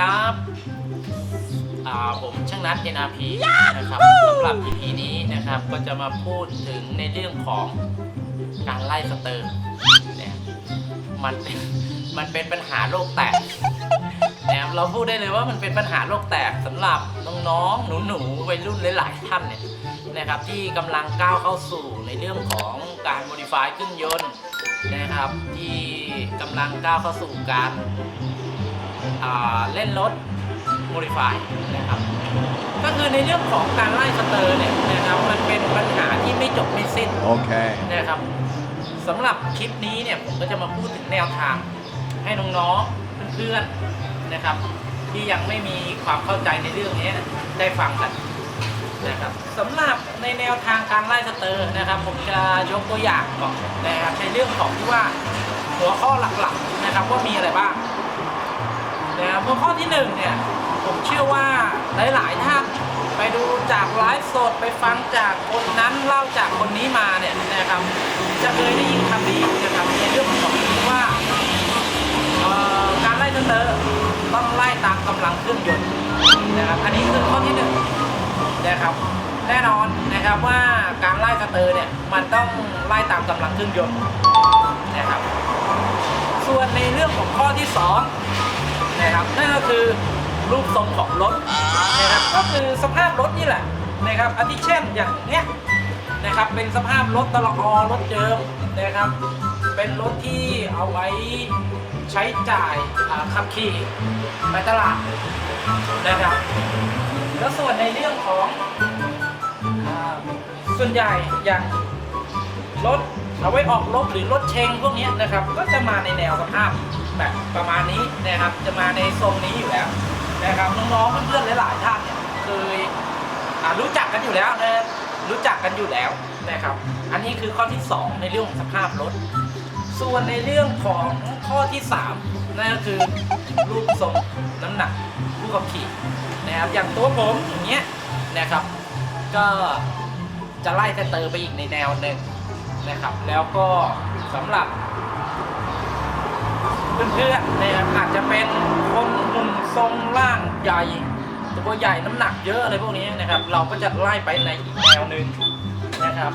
ครับอ่าผมช่างนัด NRP นะครับสำหรับ EP นี้นะครับก็จะมาพูดถึงในเรื่องของการไล่สเตอร์เนี่ยมันเป็นมันเป็นปัญหาโลกแตกนะครับเราพูดได้เลยว่ามันเป็นปัญหาโลกแตกสำหรับน้องๆหนูๆวัยรุ่นหลายๆท่านเนี่ยนะครับที่กำลังก้าวเข้าสู่ในเรื่องของการ modify เครื่องยนต์นะครับที่กำลังก้าวเข้าสู่การอ่า เล่นรถ modify นะครับ ก็คือในเรื่องของการไล่สเตอร์เนี่ยนะครับมันเป็นปัญหาที่ไม่จบไม่สิ้น Okay. นะครับสำหรับคลิปนี้เนี่ยผมก็จะมาพูดถึงแนวทาง ให้น้องๆเพื่อนๆนะครับ ที่ยังไม่มีความเข้าใจในเรื่องนี้ได้ฟังกันนะครับสำหรับในแนวทางการไล่สเตอร์นะครับ ผมจะยกตัวอย่างก่อนนะครับในเรื่องของที่ว่าหัวข้อหลักๆนะครับว่ามีอะไรบ้าง นะครับข้อที่หนึ่งเนี่ยผมเชื่อว่าหลายๆท่านไปดูจากไลฟ์สดไปฟังจากคนนั้นเล่าจากคนนี้มาเนี่ยนะครับจะเคยได้ยินคำนี้นะครับในเรื่องของว่าเอ่อการไล่สเตอร์ต้องไล่ตามกำลังเครื่องยนต์นะครับอันนี้คือข้อที่หนึ่งนะครับแน่นอนนะครับว่าการไล่สเตอร์เนี่ยมันต้องไล่ตามกำลังเครื่องยนต์นะครับส่วนในเรื่องของข้อที่สอง นะครับนั่นก็คือรูปทรงของรถนะครับก็คือสภาพรถนี่แหละนะครับอาทิเช่นอย่างเนี้ยนะครับเป็นสภาพรถตลออรถเดิมนะครับ เป็นรถที่เอาไว้ใช้จ่ายขับขี่ไปตลาดนะครับแล้วส่วนในเรื่องของส่วนใหญ่อย่างรถ เอาไว้ออกรบหรือรถเชงพวกนี้นะครับ ก็จะมาในแนวสภาพแบบประมาณนี้นะครับ จะมาในทรงนี้อยู่แล้วนะครับน้องๆเพื่อนๆหลายๆท่านเนี่ยเคยรู้จักกันอยู่แล้วนะรู้จักกันอยู่แล้วนะครับ อันนี้คือข้อที่ 2 ในเรื่องของสภาพรถ ส่วนในเรื่องของข้อที่3นั่นก็คือรูปทรงน้ำหนักผู้ขับขี่นะครับอย่างตัวผมอย่างเงี้ยนะครับ ก็จะไล่สเตอร์ไปอีกในแนวหนึ่ง นะครับ แล้วก็สำหรับเพื่อนๆนะครับอาจจะเป็นคนหุ่นทรงร่างใหญ่ตัวใหญ่น้ำหนักเยอะอะไรพวกนี้นะครับ เราก็จะไล่ไปในอีกแนวหนึ่งนะครับ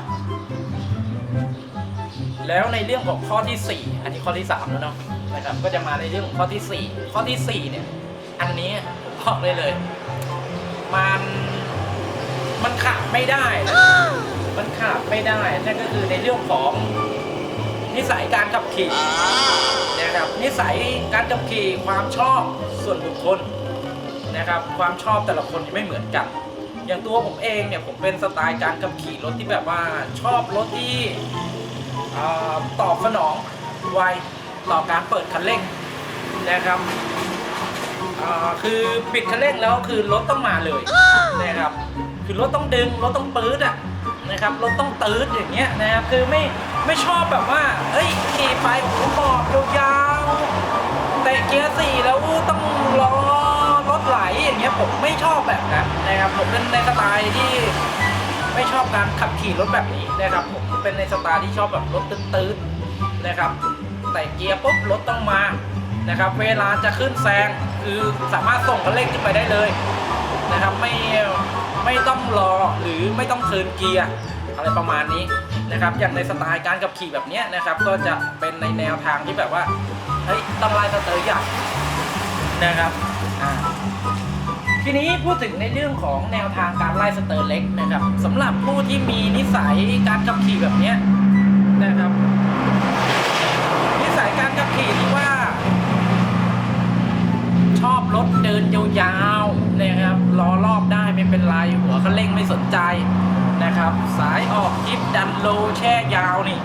แล้วในเรื่องของข้อที่ 4 อันนี้ข้อที่ 3 แล้วเนาะนะครับ ก็จะมาในเรื่องของข้อที่ 4 ข้อทีสี่4เนี่ยอันนี้ผมบอกเลยเลย มันมันขาดไม่ได้นะ มันขาดไม่ได้นั่นก็คือในเรื่องของนิสัยการขับขี่นะครับนิสัยการขับขี่ความชอบส่วนบุคคลนะครับความชอบแต่ละคนไม่เหมือนกัน อย่างตัวผมเองเนี่ยผมเป็นสไตล์การขับขี่รถที่แบบว่าชอบรถที่ตอบสนองไวต่อการเปิดคันเร่งนะครับคือปิดคันเร่งแล้วคือรถต้องมาเลยนะครับคือรถต้องดึงรถต้องปื๊ดอะ นะครับรถต้องตืดอย่างเงี้ยนะครับคือไม่ไม่ชอบแบบว่าเอ้ยขี่ไปผมบอกยาวๆแต่เกียร์สี่แล้วต้องรอรถไหลอย่างเงี้ยผมไม่ชอบแบบนั้นนะครับผมเป็นในสไตล์ที่ไม่ชอบการขับขี่รถแบบนี้นะครับผมเป็นในสไตล์ที่ชอบแบบรถตื้นๆนะครับแต่เกียร์ปุ๊บรถต้องมานะครับเวลาจะขึ้นแซงคือสามารถส่งคันเร่งขึ้นไปได้เลยนะครับไม่ ไม่ต้องรอหรือไม่ต้องเทินเกียร์อะไรประมาณนี้นะครับอย่างในสไตล์การขับขี่แบบนี้นะครับก็จะเป็นในแนวทางที่แบบว่าเฮ้ยต้องไลสเตอร์ใหญ่นะครับอ่าทีนี้พูดถึงในเรื่องของแนวทางการไล่สเตอร์เล็กนะครับสำหรับผู้ที่มีนิสัยการขับขี่แบบนี้นะครับ นิสัยการขับขี่ที่ว่า ชอบรถเดินยาวๆนะครับล้อรอบได้ ไม่เป็นไรหัวคันเร่งไม่สนใจนะครับ สายออกคลิปดันโลแช่ยาวนี่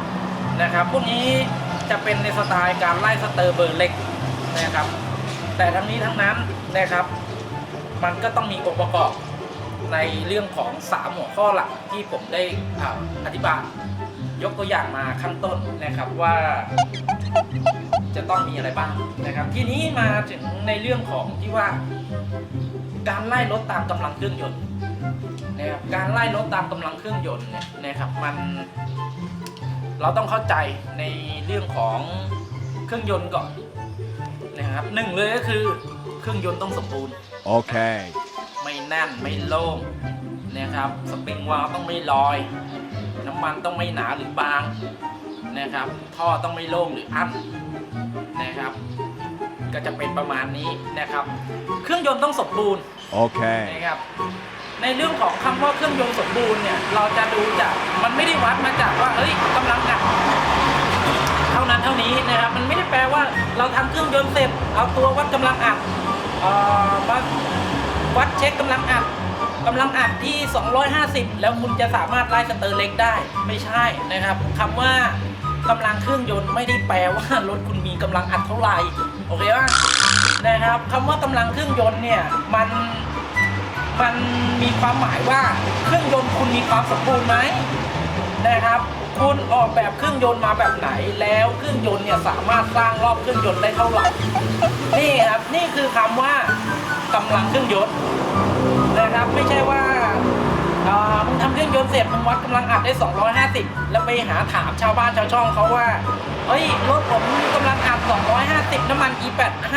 นะครับ พวกนี้จะเป็นในสไตล์การไล่สเตอร์เบอร์เล็กนะครับ แต่ทั้งนี้ทั้งนั้นนะครับ มันก็ต้องมีองค์ประกอบในเรื่องของ 3 หัวข้อหลักที่ผมได้อ่าอธิบายยกตัวอย่างมาข้างต้นนะครับว่าจะต้องมีอะไรบ้างนะครับ ทีนี้มาถึงในเรื่องของที่ว่า การไล่รถตามกำลังเครื่องยนต์นะครับการไล่รถตามกำลังเครื่องยนต์เนี่ยนะครับมันเราต้องเข้าใจในเรื่องของเครื่องยนต์ก่อนนะครับหนึ่งเลยก็คือเครื่องยนต์ต้องสมบูรณ์ Okay. ไม่แน่นไม่โล่งนะครับสปริงวาล์วต้องไม่ลอย น้ำมันต้องไม่หนาหรือบางนะครับท่อต้องไม่โล่งหรืออั้นนะครับ ก็จะเป็นประมาณนี้นะครับ เครื่องยนต์ต้องสมบูรณ์ Okay. นะครับในเรื่องของคำว่าเครื่องยนต์สมบูรณ์เนี่ยเราจะดูจากมันไม่ได้วัดมาจากว่าเอ้ยกำลังอัดเท่านั้นเท่านี้นะครับมันไม่ได้แปลว่าเราทำเครื่องยนต์เสร็จเอาตัววัดกำลังอัดเอ่อมาวัดเช็คกำลังอัดกำลังอัดที่ 250 แล้วคุณจะสามารถไล่สเตอร์เล็กได้ไม่ใช่นะครับคำว่ากำลังเครื่องยนต์ไม่ได้แปลว่ารถคุณมีกำลังอัดเท่าไหร่ โอเคป่ะนะครับคำว่ากำลังเครื่องยนต์เนี่ยมันมันมีความหมายว่าเครื่องยนต์คุณมีความสมบูรณ์ไหมนะครับ คุณออกแบบเครื่องยนต์มาแบบไหน แล้วเครื่องยนต์เนี่ยสามารถสร้างรอบเครื่องยนต์ได้เท่าไหร่นี่ครับนี่คือคำว่ากำลังเครื่องยนต์นะครับไม่ใช่ว่าเอ่อมึงทำเครื่องยนต์เสร็จมึงวัดกำลังอัดได้ 250 แล้วไปหาถามชาวบ้านชาวช่องเขาว่า เฮ้ยรถผมกำลังอัด250 น้ำมัน E85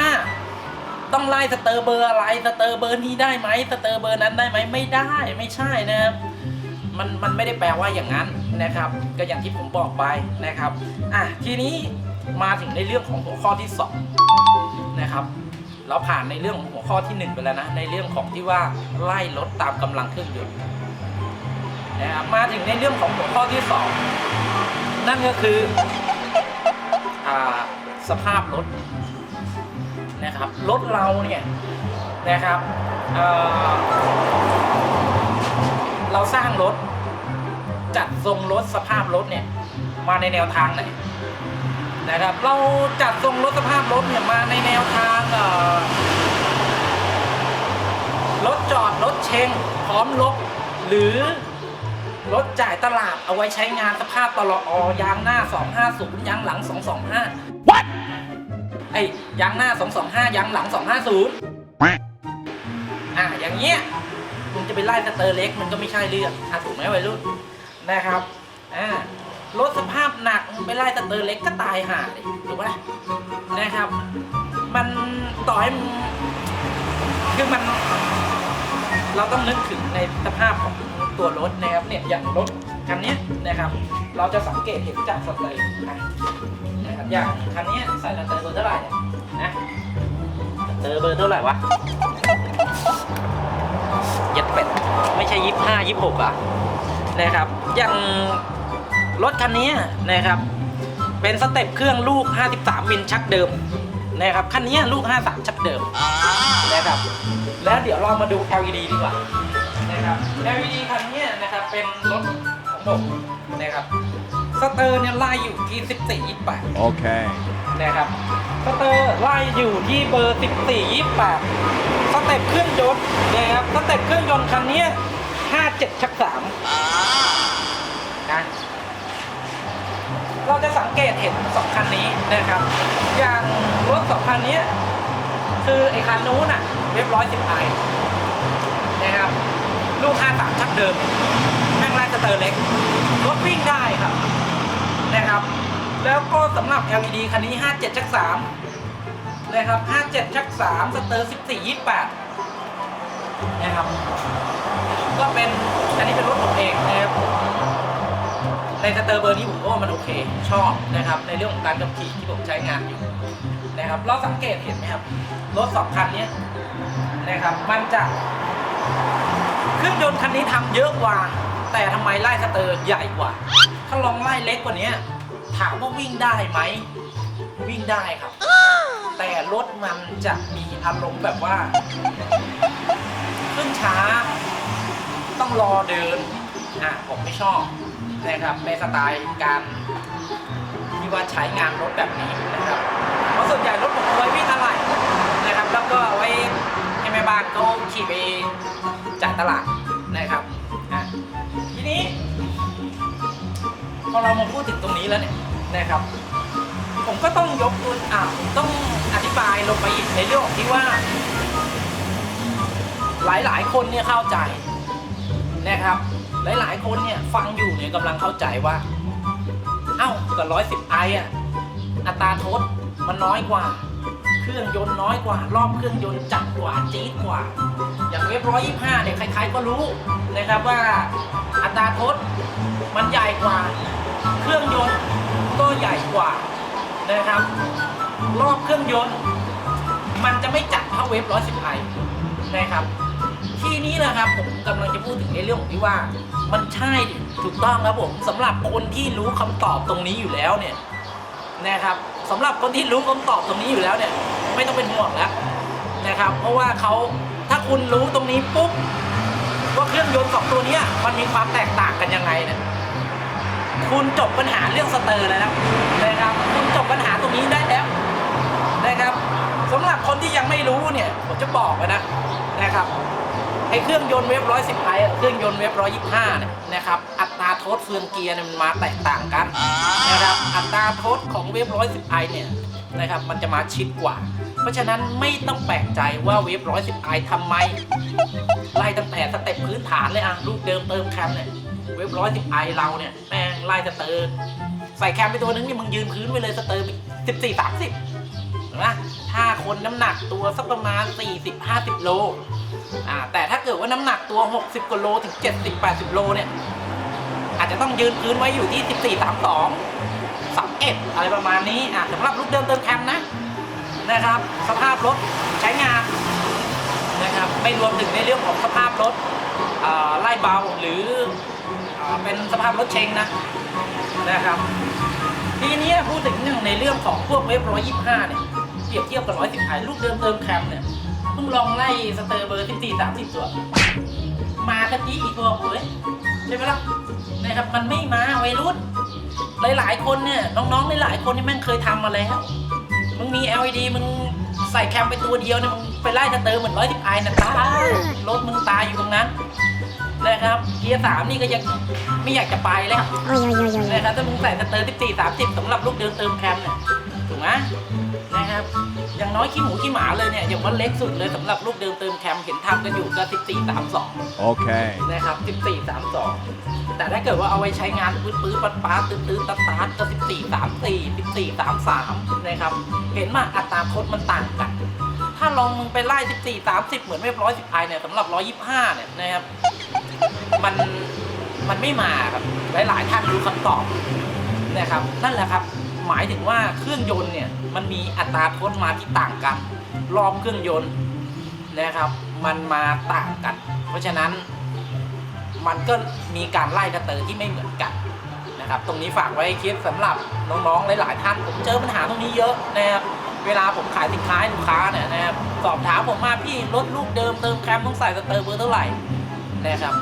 ต้องไล่สเตอร์เบอร์อะไรสเตอร์เบอร์นี้ได้ไหมสเตอร์เบอร์นั้นได้ไหมไม่ได้ไม่ใช่นะครับมันมันไม่ได้แปลว่าอย่างนั้นนะครับ ก็อย่างที่ผมบอกไปนะครับอะทีนี้มาถึงในเรื่องของหัวข้อที่สองนะครับเราผ่านในเรื่องของหัวข้อที่หนึ่งไปแล้วนะในเรื่องของที่ว่าไล่ลดตามกำลังเครื่องยนต์นะครับมาถึงในเรื่องของหัวข้อที่สองนั่นก็คือ สภาพรถนะครับรถเราเนี่ยนะครับเเราสร้างรถจัดทรงรถสภาพรถเนี่ยมาในแนวทางไหนนะครับเราจัดทรงรถสภาพรถเนี่ยมาในแนวทางรถจอดรถเชงพร้อมลบหรือ รถจ่ายตลาดเอาไว้ใช้งานสภาพตลออยางหน้า 250ยางหลัง 225 What ไอ้ยางหน้า 225ยางหลัง 250 อะอย่างเงี้ยมึงจะไปไล่สเตอร์เล็กมันก็ไม่ใช่เรื่องอะถูกไหมวัยรุ่นนะครับอ่ารถสภาพหนักมึงไปไล่สเตอร์เล็กก็ตายห่าเลยถูกปะนะครับ มันต่อให้มึงคือมัน เราต้องนึกถึงในสภาพของ ตัวรถนะครับเนี่ยอย่างรถคันนี้นะครับ เราจะสังเกตเห็นจากสเตอร์นะครับอย่างคันนี้ใส่สเตอร์เบอร์เท่าไหร่เนี่ยนะสเตอร์เบอร์เท่าไหร่วะย็ดเป็ดไม่ใช่ยี่ห้ายี่หกอะนะครับอย่างรถคันนี้นะครับ เป็นสเต็ปเครื่องลูก 53 มิลชักเดิมนะครับคันนี้ลูก 53 ชักเดิมนะครับแล้วเดี๋ยวเรามาดู LED ดีกว่า นะครับ LED คันนี้นะครับเป็นรถของผมนะครับสเตอร์เนี่ยไล่อยู่ที่ 14 28 Okay. นะครับสเตอร์ไล่อยู่ที่เบอร์ 14 28สเต็ปเครื่องยนต์นะครับสเต็ปเครื่องยนต์คันนี้ 57 ชัก3นะเราจะสังเกตเห็นสองคันนี้นะครับ อย่างรถสองคันนี้ คือไอ้คันนู้นอะเรียบร้อย10ไอนะครับ ลูก 53 ชักเดิมแม่งไล่สเตอร์เล็กรถวิ่งได้ครับ นะครับ แล้วก็สำหรับ LED คันนี้ 57 ชัก 3 นะครับ 57 ชัก 3 สเตอร์ 14 28 นะครับ ก็เป็น อันนี้เป็นรถผมเองนะครับในสเตอร์เบอร์นี้ผมว่ามันโอเค ชอบนะครับ ในเรื่องของการขับขี่ที่ผมใช้งานอยู่นะครับเราสังเกตเห็นไหมครับ รถสองคันนี้นะครับ มันจะ เครื่องยนต์คันนี้ทำเยอะกว่า แต่ทำไมไล่สเตอร์ใหญ่กว่า ถ้าลองไล่เล็กกว่านี้ถามว่าวิ่งได้ไหม วิ่งได้ครับ แต่รถมันจะมีอารมณ์แบบว่าขึ้นช้า ต้องรอเดินอะผมไม่ชอบนะครับในสไตล์การที่ว่าใช้งานรถแบบนี้นะครับเพราะส่วนใหญ่รถผมเอาไว้วิ่งอะไรนะครับ แล้วก็เอาไว้ให้แม่บ้านเขาขี่ไป จ่ายตลาดนะครับทีนี้พอเรามาพูดถึงตรงนี้แล้วเนี่ยนะครับ ผมก็ต้องยกตัวอ่าผมต้องอธิบายลงไปอีกในเรื่องที่ว่า หลายๆ คนเนี่ยเข้าใจนะครับ หลายๆ คนเนี่ยฟังอยู่เนี่ยกำลังเข้าใจว่า เอ้ากับร้อยสิบไออะอัตราโทษมันน้อยกว่า เครื่องยนต์น้อยกว่า รอบเครื่องยนต์จัดกว่าจี๊ดกว่า อย่างเว็บร้อยยี่ห้าเนี่ยใครๆก็รู้นะครับว่าอัตราทษมันใหญ่กว่า เครื่องยนต์ก็ใหญ่กว่านะครับ รอบเครื่องยนต์ มันจะไม่จัดเท่าเว็บร้อยสิบไอนะครับ ทีนี้นะครับผมกำลังจะพูดถึงในเรื่องของที่ว่ามันใช่ถูกต้องครับผมสำหรับคนที่รู้คำตอบตรงนี้อยู่แล้วเนี่ยนะครับสำหรับคนที่รู้คำตอบตรงนี้อยู่แล้วเนี่ย ไม่ต้องเป็นห่วงแล้วนะครับ เพราะว่าเขา ถ้าคุณรู้ตรงนี้ปุ๊บว่าเครื่องยนต์สองตัวนี้มันมีความแตกต่างกันยังไงเนี่ยคุณจบปัญหาเรื่องสเตอร์แล้วนะนะครับ คุณจบปัญหาตรงนี้ได้แล้วนะครับสำหรับคนที่ยังไม่รู้เนี่ยผมจะบอกไว้นะนะครับไอ้เครื่องยนต์เวฟร้อยสิบไอเครื่องยนต์เวฟร้อยยี่ห้าเนี่ยนะครับอัตราโทษเฟืองเกียร์เนี่ยมันมาแตกต่างกันนะครับอัตราโทษของเวฟร้อยสิบไอเนี่ยนะครับมันจะมาชิดกว่า เพราะฉะนั้นไม่ต้องแปลกใจว่าเวฟร้อยสิบไอทำไม ไล่ตั้งแต่สเต็ปพื้นฐานเลยอะลูกเดิมเติมแคมเนี่ยเว็บร้อยสิบไอเราเนี่ยแม่งไล่สเตอร์ใส่แคมไปตัวนึงนี่มึงยืนพื้นไปเลยสเตอร์สิบสี่สามสิบนไหมถ้าคนน้ำหนักตัวสักประมาณ 40 50 โลอ่าแต่ถ้าเกิดว่าน้ำหนักตัว 60กว่าโลถึง 70 80 โลเนี่ย อาจจะต้องยืนพื้นไว้อยู่ที่ 14 32 31 อะไรประมาณนี้อ่าสำหรับลูกเดิมเติมแคมนะ นะครับ สภาพรถใช้งานนะครับไม่รวมถึงในเรื่องของสภาพรถไล่เบาหรือเอ่อเป็นสภาพรถเชงนะนะครับทีนี้พูดถึงในเรื่องของพวกเว็บร้อยยี่ห้าเนี่ยเปรียบเทียบกับร้อยสิบไอลูกเดิมเติมแคมเนี่ยเพิ่งลองไล่สเตอร์เบอร์สิบสี่สามสิบตัว มากันดีอีกตัวเว้ยใช่ไหมล่ะนะครับมันไม่มาวัยรุ่นหลายๆคนเนี่ยน้องๆหลายๆคนนี่แม่งเคยทำมาแล้ว มึงมี LED มึงใส่แคมไปตัวเดียวเนี่ยมึงไปไล่สเตอร์เหมือนร้อยสิบไอนะตายรถมึงตายอยู่ตรงนั้นนะครับเกียร์สามนี่ก็ยังไม่อยากจะไปแล้ว Oi, oi, oi, oi. นะครับถ้ามึงใส่สเตอร์สิบสี่สามสิบสำหรับลูกเดินเติมแคมเนี่ยถูกไหม นะครับ อย่างน้อยขี้หมูขี้หมาเลยเนี่ยอย่างว่าเล็กสุดเลยสำหรับลูกเดินเติมแคมเห็นทำกันอยู่ก็สิบสี่สามสอง Okay. นะครับ14 32 แต่ถ้าเกิดว่าเอาไว้ใช้งานปื้ดปื้ดปัดปาตื้อตื้อตัดตัดก็14 34 14 33นะครับเห็นมาอัตราโคดมันต่างกัน ถ้าลองมึงไปไล่14 30 เหมือนเว็บร้อยสิบไอเนี่ยสำหรับ 125เนี่ยนะครับมันมันไม่มาครับหลายๆท่านรู้คำตอบนะครับนั่นแหละครับ หมายถึงว่าเครื่องยนต์เนี่ยมันมีอัตราทษมาที่ต่างกัน รอบเครื่องยนต์นะครับ มันมาต่างกัน เพราะฉะนั้นมันก็มีการไล่กระเตอที่ไม่เหมือนกันนะครับ ตรงนี้ฝากไว้คิดสำหรับน้องๆหลาย ๆ ท่านผมเจอปัญหาตรงนี้เยอะนะครับเวลาผมขายสินค้าให้ลูกค้าเนี่ยนะครับสอบถามผมมาพี่รถลูกเดิมเติมแคมต้องใส่สเตอร์เบอร์เท่าไหร่นะครับ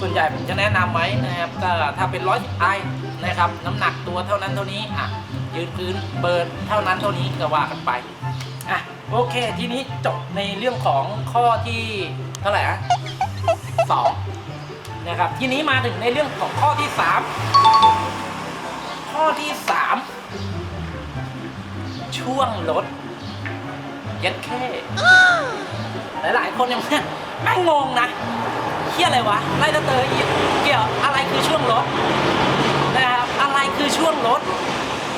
ส่วนใหญ่ผมจะแนะนำไว้นะครับก็ถ้าเป็นร้อยไอนะครับ น้ำหนักตัวเท่านั้นเท่านี้อะ ยืนพื้นเบิร์นเท่านั้นเท่านี้ก็ว่ากันไปอะโอเค ทีนี้จบในเรื่องของข้อที่เท่าไหร่อะสองนะครับ ทีนี้มาถึงในเรื่องของข้อที่3ข้อที่3ช่วงรถยัดแค่หลายๆคนยังแม่งงงนะเฮียอะไรวะไล่ตะเตออีกเกี่ยวอะไรคือช่วงรถนะครับอะไรคือช่วงรถ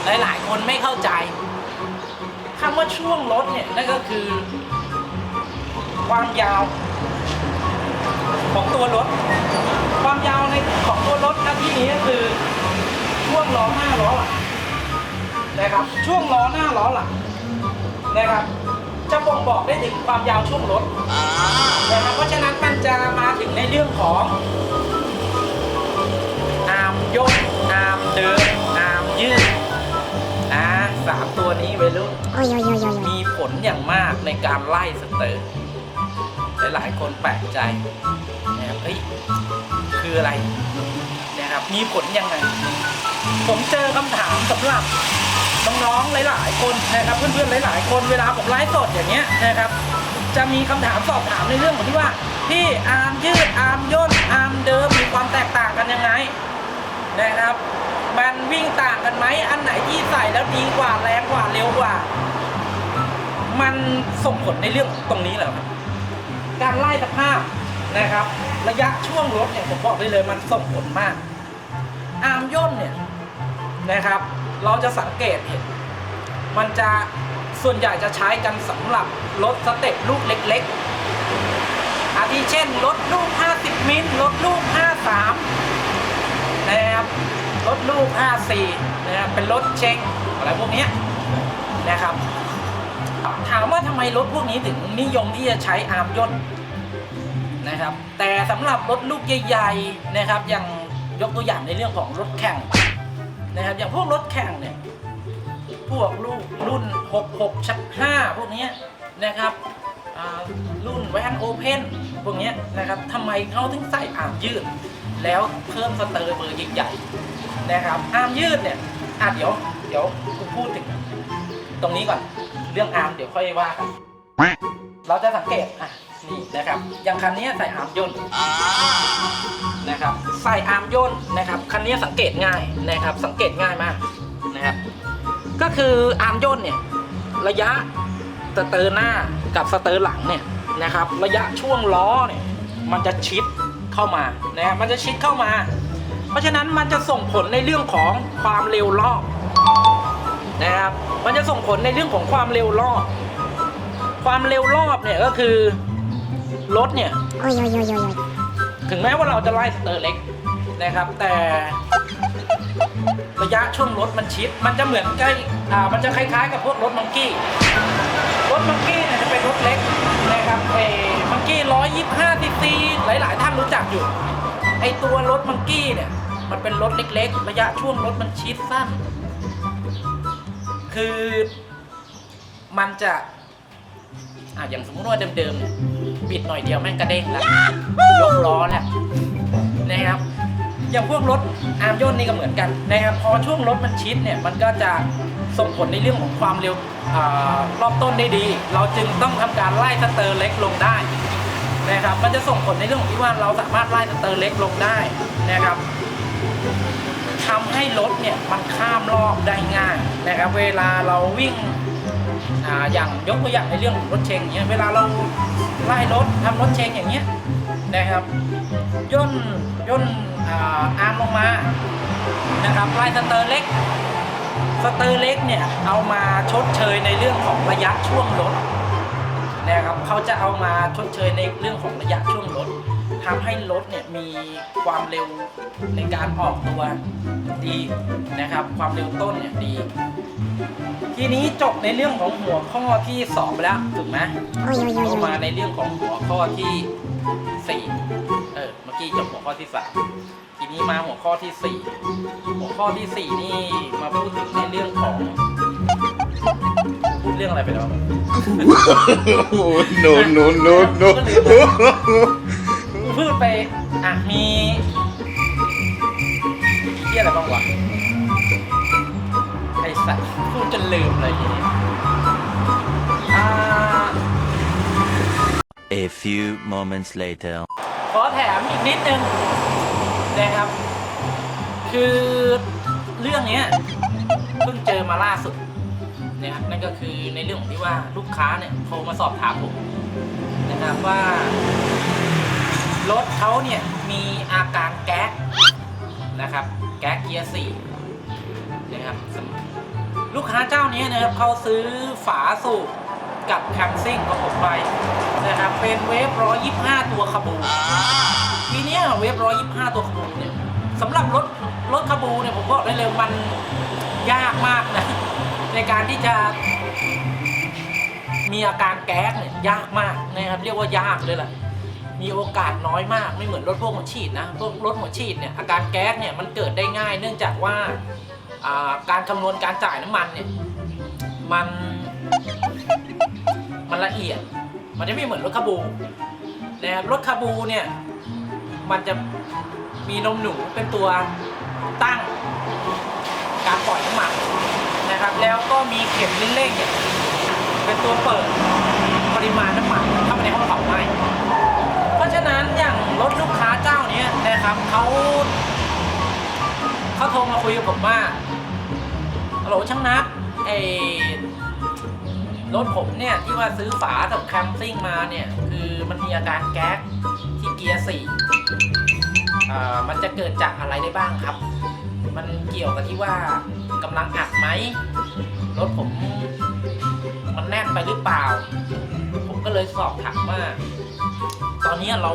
หลาย ๆ คนไม่เข้าใจคำว่าช่วงรถเนี่ยนั่นก็คือ ความยาว ของตัวรถ ความยาวในของตัวรถหน้าที่นี้ก็คือช่วงล้อหน้าล้อหลังนะครับ ช่วงล้อหน้าล้อหลังนะครับ จะบ่งบอกได้ถึงความยาวช่วงรถนะครับเพราะฉะนั้นมันจะมาถึงในเรื่องของอาร์มยกอาร์มเดินอาร์มยืด สามตัวนี้ไว้รุ่น Oi, oi, oi, oi, oi. มีผลอย่างมากในการไล่สเตอร์หลายๆคนแปลกใจนะครับเฮ้ยคืออะไรนะครับมีผลยังไง ผมเจอคำถามสำหรับน้องๆหลาย ๆ คนนะครับ เพื่อนๆหลาย ๆ คนเวลาผมไลฟ์สดอย่างเงี้ยนะครับ จะมีคำถามสอบถามในเรื่องของที่ว่าพี่อาร์มยืดอาร์มย่นอาร์มเดิมมีความแตกต่างกันยังไงนะครับ มันวิ่งต่างกันไหมอันไหนที่ใส่แล้วดีกว่าแรงกว่าเร็วกว่า มันส่งผลในเรื่องตรงนี้เหรอครับการไล่สภาพนะครับ ระยะช่วงรถเนี่ยผมบอกได้เลยมันส่งผลมาก อาร์มย่นเนี่ยนะครับ เราจะสังเกตเห็นมันจะส่วนใหญ่จะใช้กันสำหรับรถสเต็ปลูกเล็กๆ อาทิเช่นรถลูก 50 มิลรถลูก 53 นะครับ รถลูก 54 นะครับ เป็นรถเชงอะไรพวกนี้นะครับ ถามว่าทำไมรถพวกนี้ถึงนิยมที่จะใช้อาร์มย่นนะครับ แต่สำหรับรถลูกใหญ่ๆนะครับ อย่างยกตัวอย่างในเรื่องของรถแข่งนะครับ อย่างพวกรถแข่งเนี่ย พวกลูกรุ่น 66 ชัก 5 พวกนี้นะครับรุ่นแวนโอเพนพวกนี้นะครับทำไมเขาถึงใส่อาร์มยืด แล้วเพิ่มสเตอร์เบอร์ใหญ่ๆ นะครับอาร์มยืดเนี่ยอะเดี๋ยวเดี๋ยวกูพูดถึง ตรงนี้ก่อน เรื่องอาร์มเดี๋ยวค่อยว่ากันเราจะสังเกตอะนี่นะครับอย่างคันนี้ใส่อาร์มย่นนะครับใส่อาร์มย่นนะครับคันนี้สังเกตง่ายนะครับสังเกตง่ายมากนะครับก็คืออาร์มย่นเนี่ยระยะสเตอร์หน้ากับสเตอร์หลังเนี่ยนะครับระยะช่วงล้อเนี่ยมันจะชิดเข้ามานะมันจะชิดเข้ามา เพราะฉะนั้นมันจะส่งผลในเรื่องของความเร็วรอบนะครับ มันจะส่งผลในเรื่องของความเร็วรอบ ความเร็วรอบเนี่ยก็คือรถเนี่ยถึงแม้ว่าเราจะไล่สเตอร์เล็กนะครับ แต่ระยะช่วงรถมันชิด มันจะเหมือนใกล้อ่ามันจะคล้ายๆ กับพวกรถมังกี้ รถมังกี้เนี่ยจะเป็นรถเล็กนะครับเอมังกี้ร้อยยี่สิบห้าซีซีหลายๆท่านรู้จักอยู่ ไอตัวรถมังกี้เนี่ย มันเป็นรถเล็กๆ ระยะช่วงรถมันชิดสั้น คือมันจะอะอย่างสมมติว่าเดิมๆเนี่ยบิดหน่อยเดียวแม่งกระเด้งแล้วยกล้อแล้วนะครับ อย่างพวกรถอาร์มย่นนี่ก็เหมือนกันนะครับพอช่วงรถมันชิดเนี่ยมันก็จะส่งผลในเรื่องของความเร็วอรอบต้นได้ดี เราจึงต้องทำการไล่สเตอร์เล็กลงได้นะครับ มันจะส่งผลในเรื่องของที่ว่าเราสามารถไล่สเตอร์เล็กลงได้นะครับ ทำให้รถเนี่ยมันข้ามรอบได้ง่ายนะครับ เวลาเราวิ่งอ่าอย่างยกตัวอย่างในเรื่องของรถเชงอย่างเงี้ยเวลาเราไล่รถทำรถเชงอย่างเงี้ยนะครับย่นย่นอาอาร์มลงมานะครับไล่สเตอร์เล็กสเตอร์เล็กเนี่ยเอามาชดเชยในเรื่องของระยะช่วงรถนะครับเขาจะเอามาชดเชยในเรื่องของระยะช่วงรถ ทำให้รถเนี่ยมีความเร็วในการออกตัวดีนะครับ ความเร็วต้นเนี่ยดี ทีนี้จบในเรื่องของหัวข้อที่สองไปแล้วถูกไหม Oi, oi, ก็ oi, มา oi. ในเรื่องของหัวข้อที่สี่เออเมื่อกี้จบหัวข้อที่สามทีนี้มาหัวข้อที่สี่หัวข้อที่สี่นี่มาพูดถึงในเรื่องของพูดเรื่องอะไรไปแล้ว Oh, no, no, no, no. พูดไป อะ มีที่อะไรบ้างวะ ไอ้สัตว์พูดจนลืมเลยทีนี้ อ่า A few moments later. ขอแถมอีกนิดนึงนะครับ คือเรื่องเนี้ยเพิ่งเจอมาล่าสุดนะครับนั่นก็คือในเรื่องของที่ว่าลูกค้าเนี่ยโทรมาสอบถามผมนะครับว่า รถเขาเนี่ยมีอาการแก๊กนะครับ แก๊กเกียร์สี่นะครับลูกค้าเจ้านี้นะครับเขาซื้อฝาสูบกับแคมซิ่งของผมไปนะครับเป็นเวฟร้อยยี่ห้าตัวคาบูทีเนี้ยเวฟร้อยยี่ห้าตัวคาบูเนี่ยสำหรับรถรถคาบูเนี่ยผมบอกได้เลยมันยากมากนะในการที่จะมีอาการแก๊สเนี่ยยากมากนะครับเรียกว่ายากเลยแหละ มีโอกาสน้อยมากไม่เหมือนรถพวกหัวฉีดนะพวกรถหัวฉีดเนี่ยอาการแก๊สเนี่ยมันเกิดได้ง่าย เนื่องจากว่าการคำนวณการจ่ายน้ำมันเนี่ยมันมันละเอียด มันจะไม่เหมือนรถคาบูนะครับรถคาบูเนี่ยมันจะมีนมหนูเป็นตัวตั้งการปล่อยน้ำมันนะครับ แล้วก็มีเข็มลิ้นเร่งเนี่ยเป็นตัวเปิดปริมาณน้ำมันเข้าไปในห้องเผาไหม้ นั้นอย่างรถลูกค้าเจ้าเนี้ยนะครับเขาเขาโทรมาคุยกับผมว่าฮัลโหลช่างนัดไอรถผมเนี่ยที่ว่าซื้อฝากับแคมซิ่งมาเนี่ย คือมันมีอาการแก๊สที่เกียร์สี่อ่ามันจะเกิดจากอะไรได้บ้างครับ มันเกี่ยวกับที่ว่ากำลังอัดไหมรถผม มันแน่นไปหรือเปล่า ผมก็เลยสอบถามว่า ตอนนี้เรา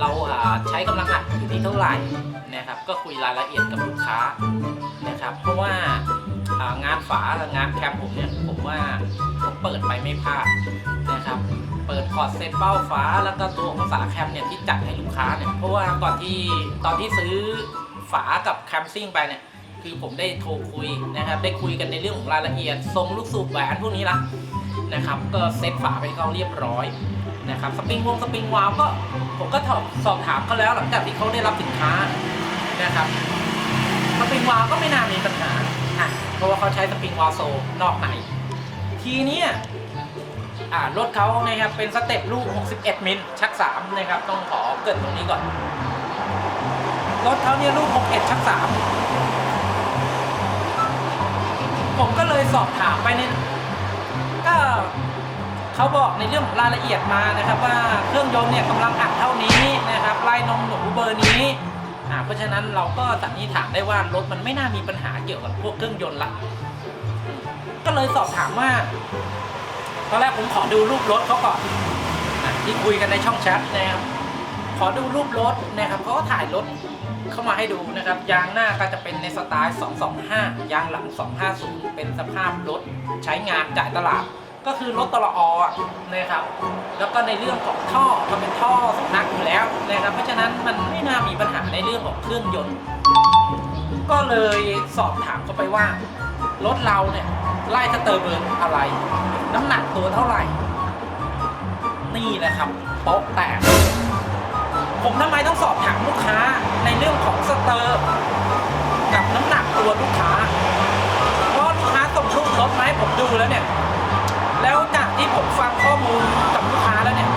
เราใช้กำลังอัดอยู่ที่เท่าไหร่นะครับ ก็คุยรายละเอียดกับลูกค้านะครับ เพราะว่างานฝางานแคมผมเนี่ยผมว่าผมเปิดไปไม่พลาดนะครับ เปิดคอร์ดเซตเป้าฟ้าแล้วก็ตัวของฝาแคมเนี่ยที่จัดให้ลูกค้าเนี่ยเพราะว่าก่อนที่ตอนที่ซื้อฝากับแคมซิ่งไปเนี่ยคือผมได้โทรคุยนะครับ ได้คุยกันในเรื่องของรายละเอียดทรงลูกสูบแหวนพวกนี้ละนะครับ ก็เซ็ตฝาไปให้เขาเรียบร้อย นะครับสปริงวงสปริงวาล์วก็ผมก็สอบถามเขาแล้วหลังจากที่เขาได้รับสินค้านะครับสปริงวาล์วก็ไม่น่ามีปัญหาอะเพราะว่าเขาใช้สปริงวาล์วโซนอกในทีเนี้ยอ่ารถเขานะครับเป็นสเต็ปลูก 61 มิลชัก 3 นะครับ ต้องขอเกิดตรงนี้ก่อน รถเขาเนี่ยลูก 61 ชัก 3 ผมก็เลยสอบถามไปในก็ เขาบอกในเรื่องของรายละเอียดมานะครับ ว่าเครื่องยนต์เนี่ยกำลังอัดเท่านี้นะครับไล่นมหนูเบอร์นี้อ่าเพราะฉะนั้นเราก็สันนิษฐานได้ว่ารถมันไม่น่ามีปัญหาเกี่ยวกับพวกเครื่องยนต์ละ ก็เลยสอบถามว่าตอนแรกผมขอดูรูปรถเขาก่อนที่คุยกันในช่องแชทนะครับขอดูรูปรถนะครับเขาก็ถ่ายรถเข้ามาให้ดูนะครับ ยางหน้าก็จะเป็นในสไตล์ 225 ยางหลัง 250 เป็นสภาพรถใช้งานจ่ายตลาด ก็คือรถตลออะนะครับแล้วก็ในเรื่องของท่อก็เป็นท่อสำนักอยู่แล้วนะครับเพราะฉะนั้นมันไม่น่ามีปัญหาในเรื่องของเครื่องยนต์ ก็เลยสอบถามเขาไปว่ารถเราเนี่ยไล่สเตอร์เบิร์นอะไร น้ำหนักตัวเท่าไหร่ นี่แหละครับโป๊ะแตกผมทำไมต้องสอบถามลูกค้าในเรื่องของสเตอร์กับน้ำหนักตัวลูกค้า เพราะลูกค้าส่งรูปรถมาให้ผมดูแล้วเนี่ย ที่ผมฟังข้อมูลกับลูกค้าแล้วเนี่ย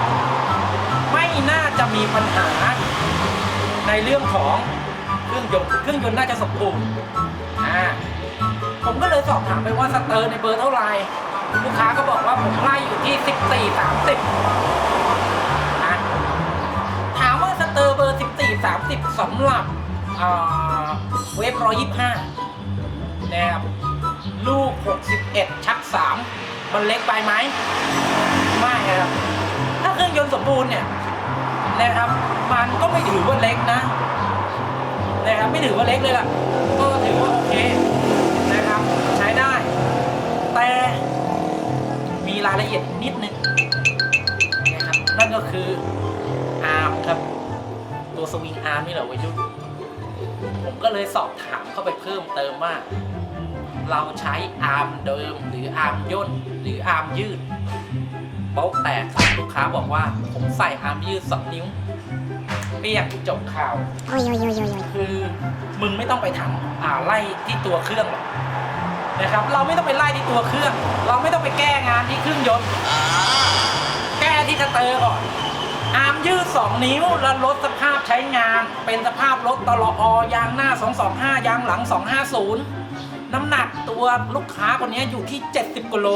ไม่น่าจะมีปัญหา ในเรื่องของเครื่องยนต์เครื่องยนต์น่าจะสมบูรณ์อ่าผมก็เลยสอบถามไปว่าสเตอร์ในเบอร์เท่าไหร่ลูกค้าก็บอกว่าผมไล่อยู่ที่ 14 30นะถามว่าสเตอร์เบอร์ 14 30สำหรับอ่าเวฟ125นะครับลูก 61 ชัก 3 มันเล็กไปไหมไม่ครับ ถ้าเครื่องยนต์สมบูรณ์เนี่ยนะครับมันก็ไม่ถือว่าเล็กนะนะครับไม่ถือว่าเล็กเลยล่ะ ก็ถือว่าโอเคนะครับใช้ได้ แต่มีรายละเอียดนิดนึงนะครับนั่นก็คืออาร์มครับ ตัวสวิงอาร์มนี่แหละวัยรุ่นผมก็เลยสอบถามเข้าไปเพิ่มเติมว่า เราใช้อาร์มเดิมหรืออาร์มย่น หรืออาร์มยืดโป๊ะแตกครับลูกค้าบอกว่า ผมใส่อาร์มยืดสองนิ้วเปี้ยงจบข่าว Oi, oi, oi, oi, oi. คือมึงไม่ต้องไปทำอ่าไล่ที่ตัวเครื่องหรอกนะครับ เราไม่ต้องไปไล่ที่ตัวเครื่อง เราไม่ต้องไปแก้งานที่เครื่องยนต์แก้ที่สเตอร์ก่อนอาร์มยืด2นิ้วแล้วลดสภาพใช้งาน เป็นสภาพรถตลอยางหน้า 225 ยางหลัง 250 น้ำหนักตัวลูกค้าคนนี้อยู่ที่ 70กิโล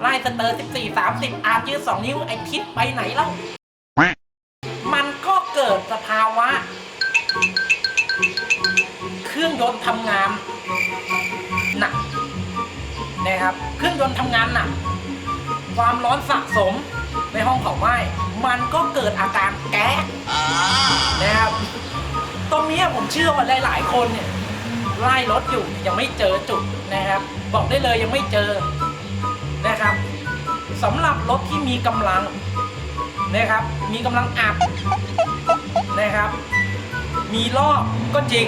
ไล่สเตอร์ 14 30 อาร์ยืด2นิ้วไอทิศไปไหนเล่ามันก็เกิดสภาวะ เครื่องยนต์ทำงานหนักนะครับ เครื่องยนต์ทำงานหนัก ความร้อนสะสมในห้องเผาไหม้ มันก็เกิดอาการแก๊สนะครับ ตรงนี้ผมเชื่อว่าหลาย ๆ คนเนี่ย ไล่รถอยู่ยังไม่เจอจุดนะครับ บอกได้เลยยังไม่เจอนะครับสำหรับรถที่มีกำลังนะครับ มีกำลังอัดนะครับ มีรอบก็จริง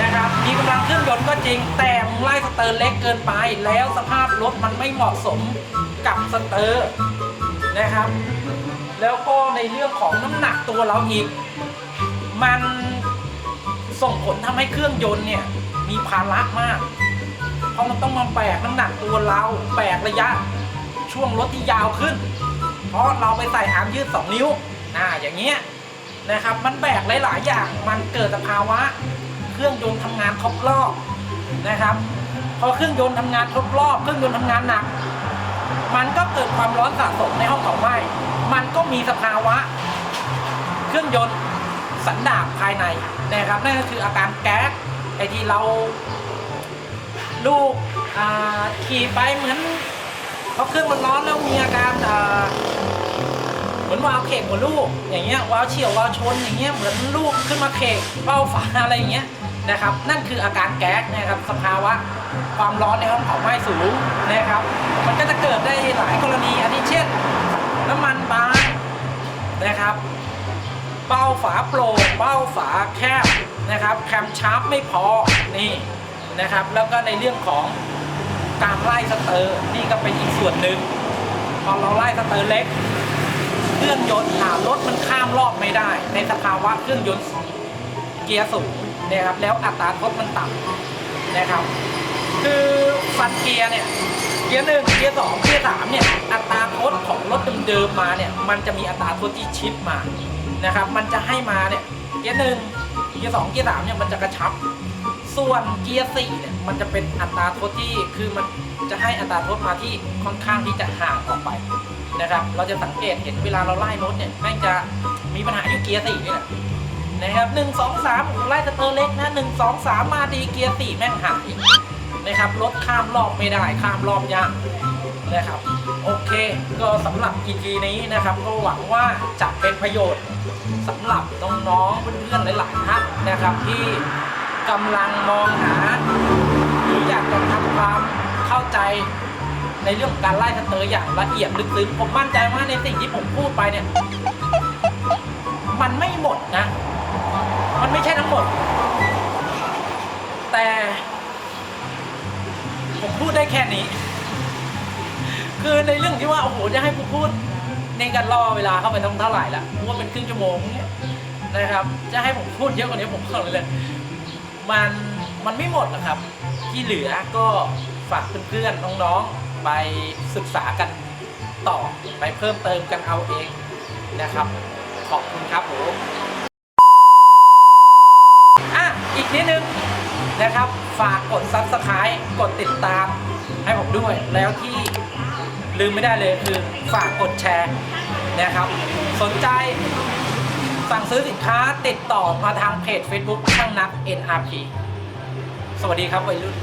นะครับ มีกำลังเครื่องยนต์ก็จริง แต่มึงไล่สเตอร์เล็กเกินไป แล้วสภาพรถมันไม่เหมาะสมกับสเตอร์นะครับ แล้วก็ในเรื่องของน้ำหนักตัวเราอีก มัน ส่งผลทำให้เครื่องยนต์เนี่ยมีภาระมาก เพราะมันต้องมาแบกน้ำหนักตัวเราแบกระยะช่วงรถที่ยาวขึ้น เพราะเราไปใส่อามยืด 2 นิ้วอ่าอย่างเงี้ยนะครับ มันแบกหลาย ๆ อย่าง มันเกิดสภาวะ เครื่องยนต์ทำงานครบรอบนะครับ พอเครื่องยนต์ทำงานครบรอบ เครื่องยนต์ทำงานหนัก มันก็เกิดความร้อนสะสมในห้องเผาไหม้ มันก็มีสภาวะ เครื่องยนต์ สันดาปภายในนะครับนั่นก็คืออาการแก๊สไอที่เราลูกขี่ไปเหมือนเพราะเครื่องมันร้อนแล้วมีอาการเหมือนวาวเขกหัวลูกอย่างเงี้ยวาล์วเฉียววาล์วชนอย่างเงี้ยเหมือนลูกขึ้นมาเขกเป้าฝาอะไรอย่างเงี้ยนะครับ นั่นคืออาการแก๊สนะครับสภาวะความร้อนในห้องเผาไหม้สูงนะครับ มันก็จะเกิดได้หลายกรณีอันนี้เช่น น้ำมันบางนะครับ เป้าฝาโปร่งเป้าฝาแคบนะครับแคมชาร์ปไม่พอนี่นะครับแล้วก็ในเรื่องของการไล่สเตอร์นี่ก็เป็นอีกส่วนหนึ่งพอเราไล่สเตอร์เล็กเครื่องยนต์หารถมันข้ามรอบไม่ได้ ในสภาวะเครื่องยนต์เกียร์สูงนะครับแล้วอัตราทดมันต่ำนะครับคือฟันเกียร์เนี่ยเกียร์หนึ่งเกียร์สองเกียร์สามเนี่ยอัตราทดของรถเดิมๆมาเนี่ยมันจะมีอัตราทดที่ชิปมา นะครับ มันจะให้มาเนี่ยเกียร์หนึ่งเกียร์สองเกียร์สามเนี่ยมันจะกระชับ ส่วนเกียร์สี่เนี่ยมันจะเป็นอัตราทดที่คือมันจะให้อัตราทดมาที่ค่อนข้างที่จะห่างออกไปนะครับ เราจะสังเกตเห็นเวลาเราไล่รถเนี่ยแม่งจะมีปัญหาอยู่เกียร์สี่นี่แหละนะครับหนึ่งสองสามไล่สเตอร์เล็กนะหนึ่งสองสามมาดีเกียร์สี่แม่งหายนะครับรถข้ามรอบไม่ได้ข้ามรอบยากนะครับ โอเค ก็สำหรับ EP นี้นะครับ ก็หวังว่าจะเป็นประโยชน์ สำหรับน้องๆเพื่อนๆหลายๆท่านนะครับที่กำลังมองหา หรืออยากจะทำความเข้าใจในเรื่องของการไล่สเตอร์อย่างละเอียดลึกซึ้งผมมั่นใจว่าในสิ่งที่ผมพูดไปเนี่ย มันไม่หมดนะ มันไม่ใช่ทั้งหมด แต่ ผมพูดได้แค่นี้ คือในเรื่องที่ว่าโอ้โหจะให้ผมพูด นการรอเวลาเข้าไปต้องเท่าไหร่ละเพราะว่าเป็นครึ่งชั่วโมงเนี่ยนะครับ จะให้ผมพูดเยอะกว่านี้ผมบอกเลยเลยมันมันไม่หมดนะครับ ที่เหลือก็ฝากเพื่อนๆน้องๆไปศึกษากันต่อไปเพิ่มเติมกันเอาเองนะครับ ขอบคุณครับผมอะอีกนิดนึงนะครับ ฝากกด subscribe กดติดตามให้ผมด้วยแล้วที่ ลืมไม่ได้เลยคือฝากกดแชร์นะครับ สนใจสั่งซื้อสินค้าติดต่อมาทางเพจ Facebook ช่างนัก NRP สวัสดีครับวัยรุ่น